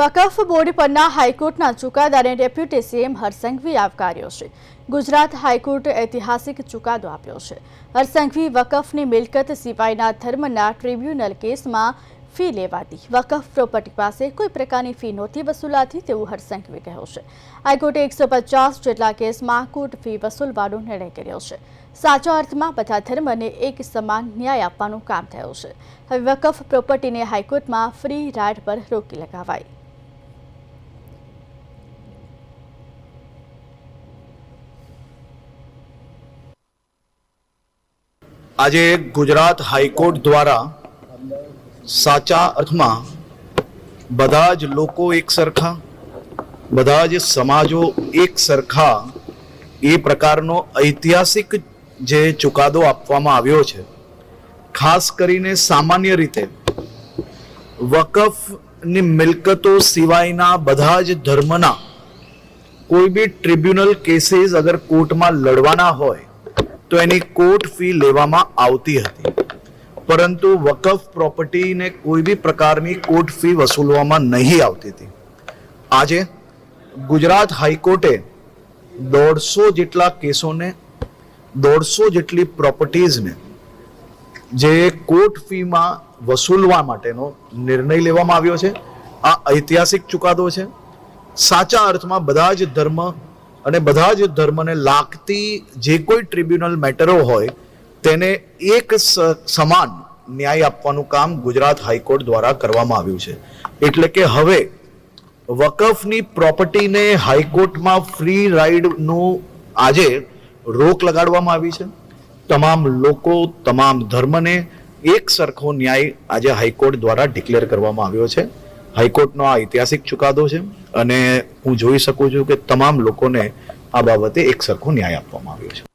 વકફ board પરના હાઈકોર્ટના ચુકાદાને deputy CM Harsh Sanghavi આવકાર્યો છે. ગુજરાત હાઈકોર્ટે ઐતિહાસિક ચુકાદો આપ્યો છે. હરસંઘવી વકફની મિલકત સિવાયના ધર્મના ટ્રિબ્યુનલ કેસમાં ફી લેવાતી. વકફ પ્રોપર્ટી પાસે કોઈ પ્રકારની ફી નહોતી વસૂલાતી તેવું હરસંઘવી કહ્યું છે. હાઈકોર્ટે એકસો પચાસ જેટલા કેસમાં કોર્ટ ફી વસૂલવાનો નિર્ણય કર્યો છે. સાચા અર્થમાં બધા ધર્મને એક સમાન ન્યાય આપવાનું કામ થયું છે. હવે વકફ પ્રોપર્ટીને હાઈકોર્ટમાં ફ્રી રાઇડ પર રોકી લગાવાઈ આજે ગુજરાત હાઈકોર્ટ દ્વારા સાચા અર્થમાં બધા જ લોકો એક સરખા, બધા જ સમાજો એક સરખા, એ પ્રકારનો ઐતિહાસિક જે ચુકાદો આપવામાં આવ્યો છે. ખાસ કરીને સામાન્ય રીતે વકફની મિલકતો સિવાયના બધા જ ધર્મના કોઈ બી ટ્રિબ્યુનલ કેસીસ અગર કોર્ટમાં લડવાના હોય તો એની કોર્ટ ફી લેવામાં આવતી હતી. પરંતુ વકફ પ્રોપર્ટીને કોઈ બી પ્રકારની કોર્ટ ફી વસૂલવામાં નહીં આવતી હતી. આજે ગુજરાત હાઈકોર્ટે દોઢસો જેટલા કેસોને, દોઢસો જેટલી પ્રોપર્ટીઝને જે કોર્ટ ફીમાં વસૂલવા માટેનો નિર્ણય લેવામાં આવ્યો છે. આ ઐતિહાસિક ચુકાદો છે. સાચા અર્થમાં બધા જ ધર્મ અને બધા જ ધર્મને લાગતી જે કોઈ ટ્રિબ્યુનલ મેટરો હોય, તેને એક સમાન ન્યાય આપવાનું કામ ગુજરાત હાઈકોર્ટ દ્વારા કરવામાં આવ્યું છે. એટલે કે હવે, વકફની પ્રોપર્ટીને હાઈકોર્ટમાં ફ્રી રાઇડનું આજે રોક લગાડવામાં આવી છે. તમામ લોકો, તમામ ધર્મને એક સરખો ન્યાય આજે હાઈકોર્ટ દ્વારા ડિક્લેર કરવામાં આવ્યો છે. હાઈકોર્ટનો આ ઐતિહાસિક ચુકાદો છે અને હું જોઈ શકું છું કે તમામ લોકોને આ બાબતે એક સરખો ન્યાય આપવામાં આવ્યો છે.